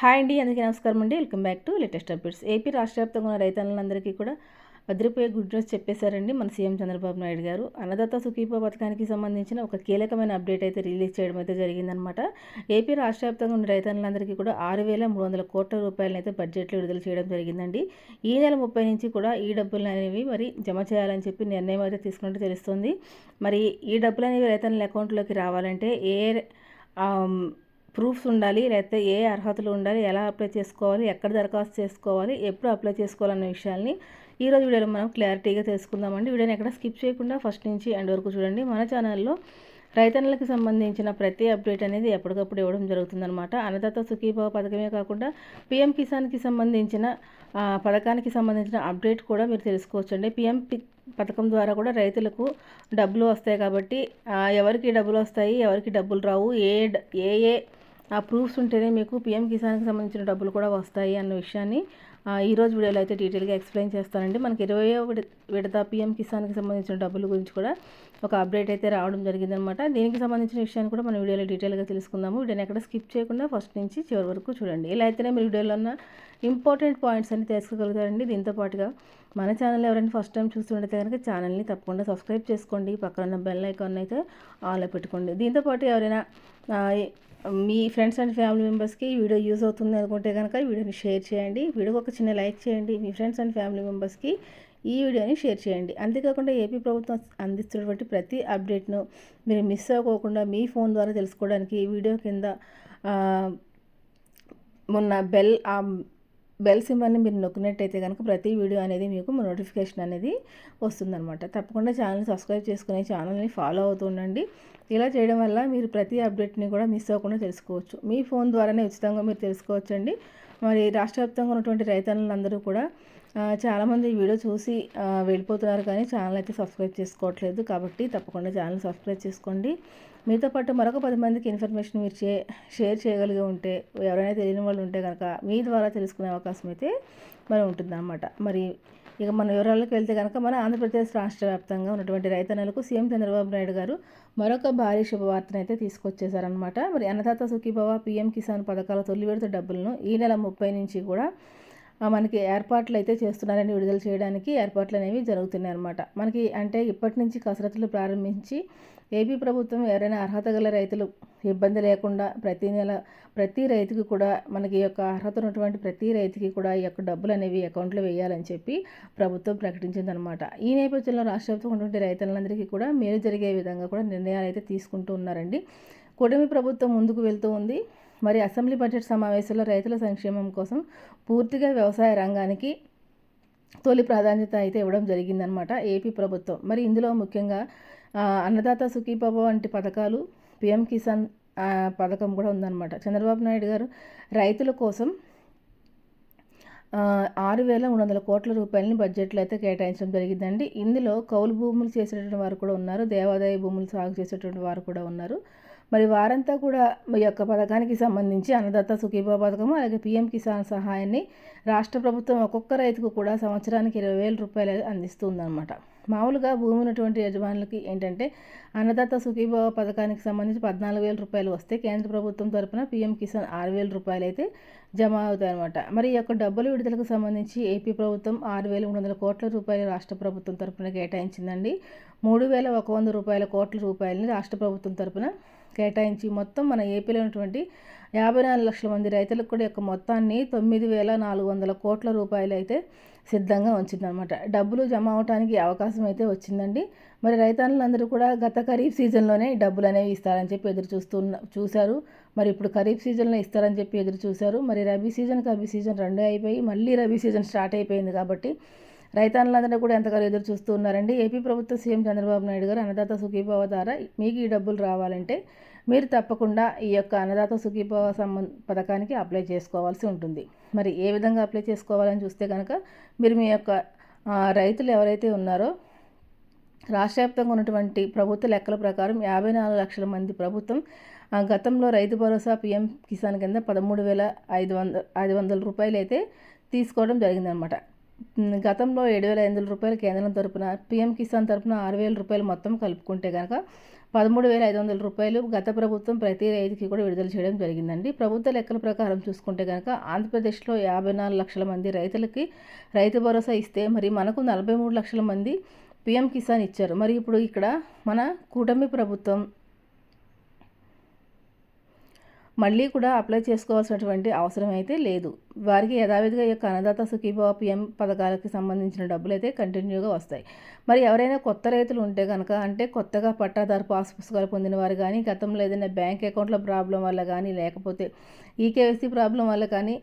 Hi అండి అందరికీ నమస్కారం అండి. Welcome back to latest updates. AP రాష్ట్ర వ్యాప్తంగా ఉన్న రైతన్నులందరికీ కూడా వదిలిపోయే గుడ్ న్యూస్ చెప్పేశారండి మన సీఎం చంద్రబాబు నాయుడు గారు. అన్నదాత సుఖీపో పథకానికి సంబంధించిన ఒక కీలకమైన అప్డేట్ అయితే రిలీజ్ చేయడం అయితే జరిగిందనమాట ఏపీ రాష్ట్ర వ్యాప్తంగా ఉన్న రైతన్నులందరికీ కూడా ఆరు వేల మూడు వందల కోట్ల రూపాయలను అయితే బడ్జెట్లో విడుదల చేయడం జరిగిందండి. ఈ నెల ముప్పై నుంచి కూడా ఈ డబ్బులు అనేవి మరి జమ చేయాలని చెప్పి నిర్ణయం అయితే తీసుకున్నట్టు తెలుస్తుంది. మరి ఈ డబ్బులు అనేవి రైతన్నుల అకౌంట్లోకి రావాలంటే ఏ ప్రూఫ్స్ ఉండాలి లేకపోతే ఏ అర్హతలు ఉండాలి ఎలా అప్లై చేసుకోవాలి ఎక్కడ దరఖాస్తు చేసుకోవాలి ఎప్పుడు అప్లై చేసుకోవాలన్న విషయాల్ని ఈరోజు వీడియోలో మనం క్లారిటీగా తెలుసుకుందామండి. వీడియోని ఎక్కడ స్కిప్ చేయకుండా ఫస్ట్ నుంచి ఎండ్ వరకు చూడండి. మన ఛానల్లో రైతన్నలకు సంబంధించిన ప్రతి అప్డేట్ అనేది ఎప్పటికప్పుడు ఇవ్వడం జరుగుతుందన్నమాట. అన్నదాత సుఖీభావ పథకమే కాకుండా పిఎం కిసాన్కి సంబంధించిన పథకానికి సంబంధించిన అప్డేట్ కూడా మీరు తెలుసుకోవచ్చండి. పిఎం పథకం ద్వారా కూడా రైతులకు డబ్బులు వస్తాయి కాబట్టి ఎవరికి డబ్బులు వస్తాయి ఎవరికి డబ్బులు రావు ఏ ఏ ఏ ఆ ప్రూఫ్స్ ఉంటేనే మీకు పిఎం కిసాన్కి సంబంధించిన డబ్బులు కూడా వస్తాయి అన్న విషయాన్ని ఈరోజు వీడియోలో అయితే డీటెయిల్గా ఎక్స్ప్లెయిన్ చేస్తానండి. మనకి ఇరవై విడత పిఎం కిసాన్కి సంబంధించిన డబ్బుల గురించి కూడా ఒక అప్డేట్ అయితే రావడం జరిగిందనమాట దీనికి సంబంధించిన విషయాన్ని కూడా మన వీడియోలో డీటెయిల్గా తెలుసుకుందాము. వీడియోని ఎక్కడ స్కిప్ చేయకుండా ఫస్ట్ నుంచి చివరి వరకు చూడండి. ఇలా అయితేనే మీరు వీడియోలో ఉన్న ఇంపార్టెంట్ పాయింట్స్ అన్ని తెలుసుకోగలుగుతారండి. దీంతో పాటుగా మన ఛానల్ ఎవరైనా ఫస్ట్ టైం చూస్తుంటే కనుక ఛానల్ని తప్పకుండా సబ్స్క్రైబ్ చేసుకోండి. పక్కన ఉన్న బెల్ ఐకాన్ అయితే ఆన్లో పెట్టుకోండి. దీంతోపాటు ఎవరైనా మీ ఫ్రెండ్స్ అండ్ ఫ్యామిలీ మెంబర్స్కి ఈ వీడియో యూజ్ అవుతుంది అనుకుంటే కనుక ఈ వీడియోని షేర్ చేయండి. వీడియోకి ఒక చిన్న లైక్ చేయండి. మీ ఫ్రెండ్స్ అండ్ ఫ్యామిలీ మెంబర్స్కి ఈ వీడియోని షేర్ చేయండి. అంతేకాకుండా ఏపీ ప్రభుత్వం అందిస్తున్నటువంటి ప్రతి అప్డేట్ను మీరు మిస్ అవ్వకోకుండా మీ ఫోన్ ద్వారా తెలుసుకోవడానికి ఈ వీడియో కింద మొన్న బెల్ బెల్ సింబల్ని మీరు నొక్కినట్టయితే కనుక ప్రతి వీడియో అనేది మీకు నోటిఫికేషన్ అనేది వస్తుందన్నమాట. తప్పకుండా ఛానల్ని సబ్స్క్రైబ్ చేసుకునే ఛానల్ని ఫాలో అవుతుండండి ఇలా చేయడం వల్ల మీరు ప్రతి అప్డేట్ని కూడా మిస్ అవ్వకుండా తెలుసుకోవచ్చు. మీ ఫోన్ ద్వారానే ఉచితంగా మీరు తెలుసుకోవచ్చండి. మరి రాష్ట్ర వ్యాప్తంగా ఉన్నటువంటి రైతన్నులందరూ కూడా చాలామంది ఈ వీడియో చూసి వెళ్ళిపోతున్నారు కానీ ఛానల్ అయితే సబ్స్క్రైబ్ చేసుకోవట్లేదు. కాబట్టి తప్పకుండా ఛానల్ సబ్స్క్రైబ్ చేసుకోండి. మీతో పాటు మరొక పది మందికి ఇన్ఫర్మేషన్ మీరు చే షేర్ చేయగలిగి ఉంటే ఎవరైనా తెలియని వాళ్ళు ఉంటే కనుక మీ ద్వారా తెలుసుకునే అవకాశం అయితే మరి ఉంటుందన్నమాట. మరి ఇక మన వివరాలకు వెళ్తే కనుక మన ఆంధ్రప్రదేశ్ రాష్ట్ర వ్యాప్తంగా ఉన్నటువంటి రైతన్నలకు సీఎం చంద్రబాబు నాయుడు గారు మరొక భారీ శుభవార్తను అయితే తీసుకొచ్చేశారనమాట మరి అన్నదాత సుఖీభవ పీఎం కిసాన్ పథకాల తొలి విడత డబ్బులను ఈ నెల ముప్పై నుంచి కూడా మనకి ఏర్పాట్లు అయితే చేస్తున్నారని విడుదల చేయడానికి ఏర్పాట్లు అనేవి జరుగుతున్నాయి అనమాట మనకి అంటే ఇప్పటి నుంచి కసరత్తులు ప్రారంభించి ఏపీ ప్రభుత్వం ఎవరైనా అర్హత గల రైతులు ఇబ్బంది లేకుండా ప్రతి నెల ప్రతి రైతుకి కూడా మనకి యొక్క అర్హత ఉన్నటువంటి ప్రతి రైతుకి కూడా ఈ యొక్క డబ్బులు అనేవి అకౌంట్లో వేయాలని చెప్పి ప్రభుత్వం ప్రకటించిందనమాట ఈ నేపథ్యంలో రాష్ట్ర ప్రభుత్వం ఉన్నటువంటి రైతులందరికీ కూడా మేలు జరిగే విధంగా కూడా నిర్ణయాలు అయితే తీసుకుంటూ ఉన్నారండి. కూటమి ప్రభుత్వం ముందుకు వెళ్తూ ఉంది. మరి అసెంబ్లీ బడ్జెట్ సమావేశంలో రైతుల సంక్షేమం కోసం పూర్తిగా వ్యవసాయ రంగానికి తొలి ప్రాధాన్యత అయితే ఇవ్వడం జరిగిందనమాట ఏపీ ప్రభుత్వం. మరి ఇందులో ముఖ్యంగా అన్నదాత సుఖీబాబ వంటి పథకాలు పిఎం కిసాన్ పథకం కూడా ఉందన్నమాట. చంద్రబాబు నాయుడు గారు రైతుల కోసం ఆరు వేల మూడు వందల కోట్ల రూపాయలని బడ్జెట్లో అయితే కేటాయించడం జరిగిందండి. ఇందులో కౌలు భూములు చేసేటువంటి వారు కూడా ఉన్నారు. దేవాదాయ భూములు సాగు చేసేటువంటి వారు కూడా ఉన్నారు. మరి వారంతా కూడా ఈ యొక్క పథకానికి సంబంధించి అన్నదాత సుఖీభా పథకం అలాగే పీఎం కిసాన్ సహాయాన్ని రాష్ట్ర ప్రభుత్వం ఒక్కొక్క రైతుకు కూడా సంవత్సరానికి ఇరవై వేల రూపాయలు అందిస్తుందన్నమాట. మామూలుగా భూమి ఉన్నటువంటి యజమానులకి ఏంటంటే అన్నదాత సుఖీభావ పథకానికి సంబంధించి పద్నాలుగు వేల రూపాయలు వస్తే కేంద్ర ప్రభుత్వం తరపున పీఎం కిసాన్ ఆరు వేల రూపాయలు అయితే జమ అవుతాయి అనమాట మరి ఈ యొక్క డబ్బుల విడుదలకు సంబంధించి ఏపీ ప్రభుత్వం ఆరు వేల మూడు వందల కోట్ల రూపాయలు రాష్ట్ర ప్రభుత్వం తరపున కేటాయించిందండి. మూడు వేల ఒక వంద రూపాయల కోట్ల రూపాయలని రాష్ట్ర ప్రభుత్వం తరపున కేటాయించి మొత్తం మన ఏపీలో ఉన్నటువంటి యాభై నాలుగు లక్షల మంది రైతులకు కూడా యొక్క మొత్తాన్ని తొమ్మిది వేల నాలుగు వందల కోట్ల రూపాయలు అయితే సిద్ధంగా ఉంచిందనమాట డబ్బులు జమ అవడానికి అవకాశం అయితే వచ్చిందండి. మరి రైతన్నులందరూ కూడా గత ఖరీఫ్ సీజన్లోనే డబ్బులు అనేవి ఇస్తారని చెప్పి ఎదురు చూస్తున్న చూశారు. మరి ఇప్పుడు ఖరీఫ్ సీజన్లో ఇస్తారని చెప్పి ఎదురు చూశారు. మరి రబీ సీజన్ రబీ సీజన్ రెండే అయిపోయి మళ్ళీ రబీ సీజన్ స్టార్ట్ అయిపోయింది కాబట్టి రైతాన్లందరూ కూడా ఎంతగానో ఎదురు చూస్తూ ఉన్నారండి. ఏపీ ప్రభుత్వ సీఎం చంద్రబాబు నాయుడు గారు అన్నదాత సుఖీభావ ద్వారా మీకు ఈ డబ్బులు రావాలంటే మీరు తప్పకుండా ఈ యొక్క అన్నదాత సుఖీభవ సంబంధ పథకానికి అప్లై చేసుకోవాల్సి ఉంటుంది. మరి ఏ విధంగా అప్లై చేసుకోవాలని చూస్తే కనుక మీరు మీ యొక్క రైతులు ఎవరైతే ఉన్నారో రాష్ట్ర వ్యాప్తంగా ఉన్నటువంటి ప్రభుత్వ లెక్కల ప్రకారం యాభై నాలుగు లక్షల మంది ప్రభుత్వం గతంలో రైతు భరోసా పిఎం కిసాన్ కింద పదమూడు వేల ఐదు వందల ఐదు వందల రూపాయలు అయితే తీసుకోవడం జరిగిందనమాట. గతంలో ఏడు వేల ఐదు వందల రూపాయలు కేంద్రం తరపున పీఎం కిసాన్ తరపున ఆరు వేల రూపాయలు మొత్తం కలుపుకుంటే కనుక పదమూడు వేల ఐదు వందల రూపాయలు గత ప్రభుత్వం ప్రతి రైతుకి కూడా విడుదల చేయడం జరిగిందండి. ప్రభుత్వ లెక్కల ప్రకారం చూసుకుంటే కనుక ఆంధ్రప్రదేశ్లో యాభై నాలుగు లక్షల మంది రైతులకి రైతు భరోసా ఇస్తే మరి మనకు నలభై మూడు లక్షల మంది పీఎం కిసాన్ ఇచ్చారు. మరి ఇప్పుడు ఇక్కడ మన కూటమి ప్రభుత్వం మళ్ళీ కూడా అప్లై చేసుకోవాల్సినటువంటి అవసరం అయితే లేదు. వారికి యథావిధిగా ఈ యొక్క అన్నదాత సుఖీభావ పిఎం పథకాలకి సంబంధించిన డబ్బులు అయితే కంటిన్యూగా వస్తాయి. మరి ఎవరైనా కొత్త రైతులు ఉంటే కనుక అంటే కొత్తగా పట్టాదారు పాస్ పుస్తకాలు పొందిన వారు కానీ గతంలో ఏదైనా బ్యాంక్ అకౌంట్లో ప్రాబ్లం వల్ల కానీ లేకపోతే ఈకేవైసీ ప్రాబ్లం వల్ల కానీ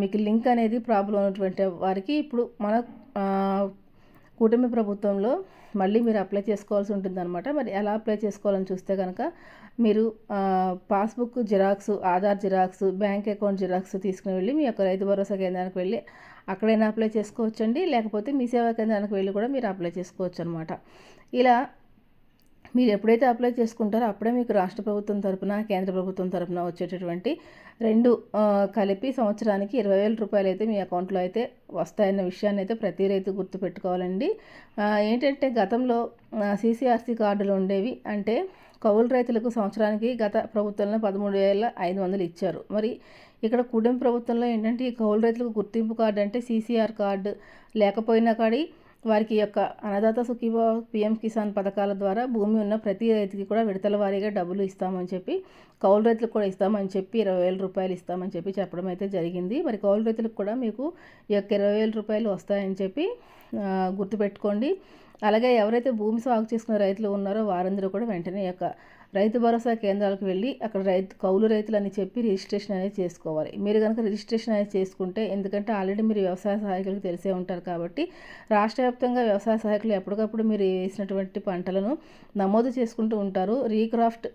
మీకు లింక్ అనేది ప్రాబ్లం ఉన్నటువంటి వారికి ఇప్పుడు మన కూటమి ప్రభుత్వంలో మళ్ళీ మీరు అప్లై చేసుకోవాల్సి ఉంటుందన్నమాట. మరి ఎలా అప్లై చేసుకోవాలని చూస్తే కనుక మీరు passbook xerox Aadhaar xerox bank account xerox తీసుకుని వెళ్ళి మీ యొక్క రైతు భరోసా కేంద్రానికి వెళ్ళి అక్కడైనా అప్లై చేసుకోవచ్చండి. లేకపోతే మీ సేవా కేంద్రానికి వెళ్ళి కూడా మీరు అప్లై చేసుకోవచ్చు అనమాట ఇలా మీరు ఎప్పుడైతే అప్లై చేసుకుంటారో అప్పుడే మీకు రాష్ట్ర ప్రభుత్వం తరపున కేంద్ర ప్రభుత్వం తరపున వచ్చేటటువంటి రెండు కలిపి సంవత్సరానికి ఇరవై వేల రూపాయలు అయితే మీ అకౌంట్లో అయితే వస్తాయన్న విషయాన్ని అయితే ప్రతి రైతు గుర్తుపెట్టుకోవాలండి. ఏంటంటే గతంలో సీసీఆర్సీ కార్డులు ఉండేవి అంటే కౌలు రైతులకు సంవత్సరానికి గత ప్రభుత్వంలో పదమూడు వేల ఐదు వందలు ఇచ్చారు. మరి ఇక్కడ కూటమి ప్రభుత్వంలో ఏంటంటే ఈ కౌలు రైతులకు గుర్తింపు కార్డు అంటే సీసీఆర్ కార్డు లేకపోయినా కానీ వారికి యొక్క అన్నదాత సుఖీభా పిఎం కిసాన్ పథకాల ద్వారా భూమి ఉన్న ప్రతి రైతుకి కూడా విడతల వారీగా డబ్బులు ఇస్తామని చెప్పి కౌలు రైతులకు కూడా ఇస్తామని చెప్పి ఇరవై వేల రూపాయలు ఇస్తామని చెప్పి చెప్పడం అయితే జరిగింది. మరి కౌలు రైతులకు కూడా మీకు ఈ యొక్క ఇరవై వేల రూపాయలు వస్తాయని చెప్పి గుర్తుపెట్టుకోండి. అలాగే ఎవరైతే భూమి సాగు చేసుకునే రైతులు ఉన్నారో వారందరూ కూడా వెంటనే ఈ యొక్క రైతు భరోసా కేంద్రాలకు వెళ్ళి అక్కడ రైతు కౌలు రైతులు అని చెప్పి రిజిస్ట్రేషన్ అనేది చేసుకోవాలి. మీరు కనుక రిజిస్ట్రేషన్ అనేది చేసుకుంటే ఎందుకంటే ఆల్రెడీ మీరు వ్యవసాయ సహాయకులకు తెలిసే ఉంటారు కాబట్టి రాష్ట్ర వ్యాప్తంగా వ్యవసాయ సహాయకులు ఎప్పటికప్పుడు మీరు వేసినటువంటి పంటలను నమోదు చేసుకుంటూ ఉంటారు రీక్రాఫ్ట్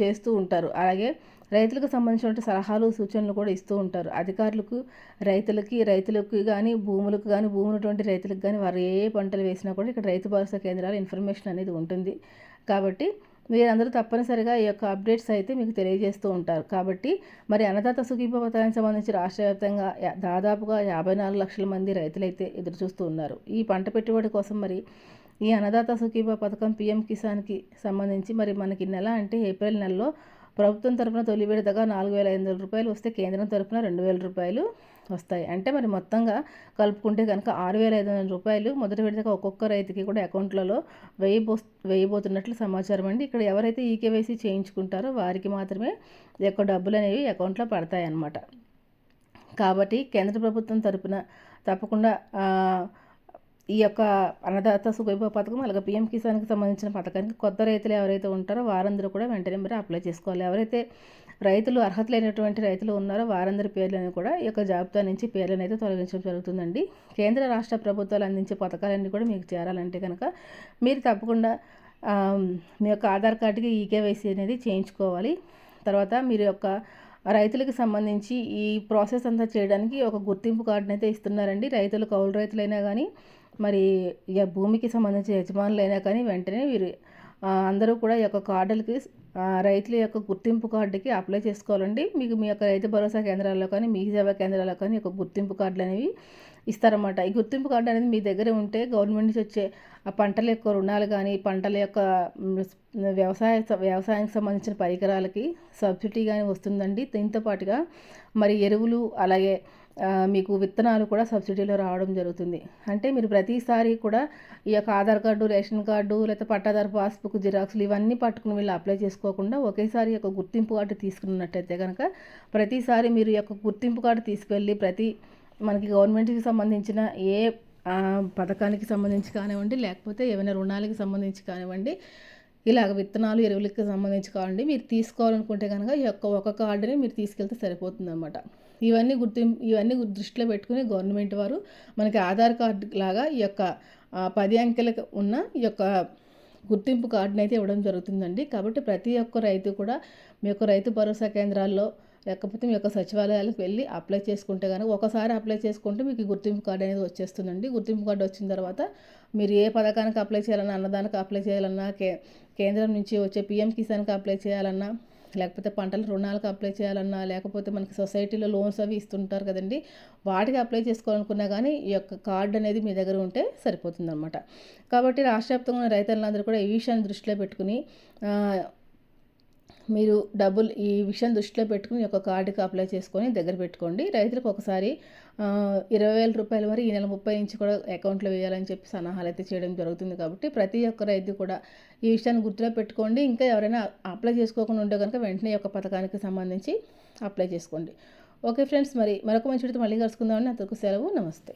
చేస్తూ ఉంటారు. అలాగే రైతులకు సంబంధించిన సలహాలు సూచనలు కూడా ఇస్తూ ఉంటారు. అధికారులకు రైతులకి రైతులకు కానీ భూములకు కానీ భూములటువంటి ఉన్నటువంటి రైతులకు కానీ వారు ఏ ఏ పంటలు వేసినా కూడా ఇక్కడ రైతు భరోసా కేంద్రాలు ఇన్ఫర్మేషన్ అనేది ఉంటుంది. కాబట్టి మీరందరూ తప్పనిసరిగా ఈ యొక్క అప్డేట్స్ అయితే మీకు తెలియజేస్తూ ఉంటారు. కాబట్టి మరి అన్నదాత సుఖీభ పథకానికి సంబంధించి రాష్ట్ర వ్యాప్తంగా దాదాపుగా యాభై నాలుగు లక్షల మంది రైతులైతే ఎదురు చూస్తూ ఉన్నారు. ఈ పంట పెట్టుబడి కోసం మరి ఈ అన్నదాత సుఖీభ పథకం పీఎం కిసాన్కి సంబంధించి మరి మనకి నెల అంటే ఏప్రిల్ నెలలో ప్రభుత్వం తరపున తొలి విడతగా నాలుగు వేల ఐదు వందల రూపాయలు వస్తే కేంద్రం తరపున రెండు వేల రూపాయలు వస్తాయి. అంటే మరి మొత్తంగా కలుపుకుంటే కనుక ఆరు వేల ఐదు వందల రూపాయలు మొదటి విడతగా ఒక్కొక్క రైతుకి కూడా అకౌంట్లలో వేయబో వేయబోతున్నట్లు సమాచారం అండి. ఇక్కడ ఎవరైతే ఈకేవైసీ చేయించుకుంటారో వారికి మాత్రమే యొక్క డబ్బులు అనేవి అకౌంట్లో పడతాయి అన్నమాట కాబట్టి కేంద్ర ప్రభుత్వం తరపున తప్పకుండా ఈ యొక్క అన్నదాత సుఖీభ పథకం అలాగే పీఎం కిసాన్కి సంబంధించిన పథకానికి కొత్త రైతులు ఎవరైతే ఉంటారో వారందరూ కూడా వెంటనే మరి అప్లై చేసుకోవాలి. ఎవరైతే రైతులు అర్హత లేనటువంటి రైతులు ఉన్నారో వారందరి పేర్లను కూడా ఈ యొక్క జాబితా నుంచి పేర్లను అయితే తొలగించడం జరుగుతుందండి. కేంద్ర రాష్ట్ర ప్రభుత్వాలు అందించే పథకాలన్నీ కూడా మీకు చేరాలంటే కనుక మీరు తప్పకుండా మీ యొక్క ఆధార్ కార్డుకి ఈకేవైసీ అనేది చేయించుకోవాలి. తర్వాత మీరు యొక్క రైతులకు సంబంధించి ఈ ప్రాసెస్ అంతా చేయడానికి ఒక గుర్తింపు కార్డును అయితే ఇస్తున్నారండి. రైతులు కౌలు రైతులైనా కానీ మరి ఇక భూమికి సంబంధించిన యజమానులైనా కానీ వెంటనే వీరు అందరూ కూడా ఈ యొక్క కార్డులకి రైతుల యొక్క గుర్తింపు కార్డుకి అప్లై చేసుకోవాలండి. మీకు మీ యొక్క రైతు భరోసా కేంద్రాల్లో కానీ మీ సేవా కేంద్రాల్లో కానీ ఒక గుర్తింపు కార్డులు అనేవి ఇస్తారన్నమాట. ఈ గుర్తింపు కార్డు అనేది మీ దగ్గర ఉంటే గవర్నమెంట్ నుంచి వచ్చే ఆ పంటల యొక్క రుణాలు కానీ పంటల యొక్క వ్యవసాయ వ్యవసాయానికి సంబంధించిన పరికరాలకి సబ్సిడీ కానీ వస్తుందండి. దీంతో పాటుగా మరి ఎరువులు అలాగే మీకు విత్తనాలు కూడా సబ్సిడీలో రావడం జరుగుతుంది. అంటే మీరు ప్రతిసారి కూడా ఈ యొక్క ఆధార్ కార్డు రేషన్ కార్డు లేకపోతే పట్టాదారు పాస్బుక్ జిరాక్స్లు ఇవన్నీ పట్టుకుని వీళ్ళు అప్లై చేసుకోకుండా ఒకేసారి యొక్క గుర్తింపు కార్డు తీసుకున్నట్టయితే కనుక ప్రతిసారి మీరు యొక్క గుర్తింపు కార్డు తీసుకువెళ్ళి ప్రతి మనకి గవర్నమెంట్కి సంబంధించిన ఏ పథకానికి సంబంధించి కానివ్వండి లేకపోతే ఏమైనా రుణాలకి సంబంధించి కానివ్వండి ఇలాగ విత్తనాలు ఎరువులకి సంబంధించి కావండి మీరు తీసుకోవాలనుకుంటే కనుక ఈ యొక్క ఒక కార్డుని మీరు తీసుకెళ్తే సరిపోతుంది అనమాట ఇవన్నీ గుర్తింపు ఇవన్నీ దృష్టిలో పెట్టుకుని గవర్నమెంట్ వారు మనకి ఆధార్ కార్డు లాగా ఈ యొక్క పది అంకెలకు ఉన్న ఈ యొక్క గుర్తింపు కార్డుని అయితే ఇవ్వడం జరుగుతుందండి. కాబట్టి ప్రతి ఒక్క రైతు కూడా మీ యొక్క రైతు భరోసా కేంద్రాల్లో లేకపోతే మీ యొక్క సచివాలయాలకు వెళ్ళి అప్లై చేసుకుంటే కనుక ఒకసారి అప్లై చేసుకుంటే మీకు గుర్తింపు కార్డు అనేది వచ్చేస్తుందండి. గుర్తింపు కార్డు వచ్చిన తర్వాత మీరు ఏ పథకానికి అప్లై చేయాలన్నా అన్నదానికి అప్లై చేయాలన్నా కే కేంద్రం నుంచి వచ్చే పిఎం కిసాన్కి అప్లై చేయాలన్నా లేకపోతే పంటల రుణాలకు అప్లై చేయాలన్నా లేకపోతే మనకి సొసైటీలో లోన్స్ అవి ఇస్తుంటారు కదండి వాటికి అప్లై చేసుకోవాలనుకున్నా కానీ ఈ యొక్క కార్డు అనేది మీ దగ్గర ఉంటే సరిపోతుంది అనమాట కాబట్టి రాష్ట్ర వ్యాప్తంగా ఉన్న రైతులందరూ కూడా ఈ విషయాన్ని దృష్టిలో పెట్టుకుని మీరు డబ్బులు ఈ విషయం దృష్టిలో పెట్టుకుని ఒక కార్డుకి అప్లై చేసుకొని దగ్గర పెట్టుకోండి. రైతులకు ఒకసారి ఇరవై వేల రూపాయల వరకు ఈ నెల ముప్పై నుంచి కూడా అకౌంట్లో వేయాలని చెప్పి సన్నాహాలు అయితే చేయడం జరుగుతుంది కాబట్టి ప్రతి ఒక్క రైతు కూడా ఈ విషయాన్ని గుర్తులో పెట్టుకోండి. ఇంకా ఎవరైనా అప్లై చేసుకోకుండా ఉంటే కనుక వెంటనే యొక్క పథకానికి సంబంధించి అప్లై చేసుకోండి. ఓకే ఫ్రెండ్స్ మరి మరొక మంచి మళ్ళీ కలుసుకుందామని అంతకు సెలవు నమస్తే.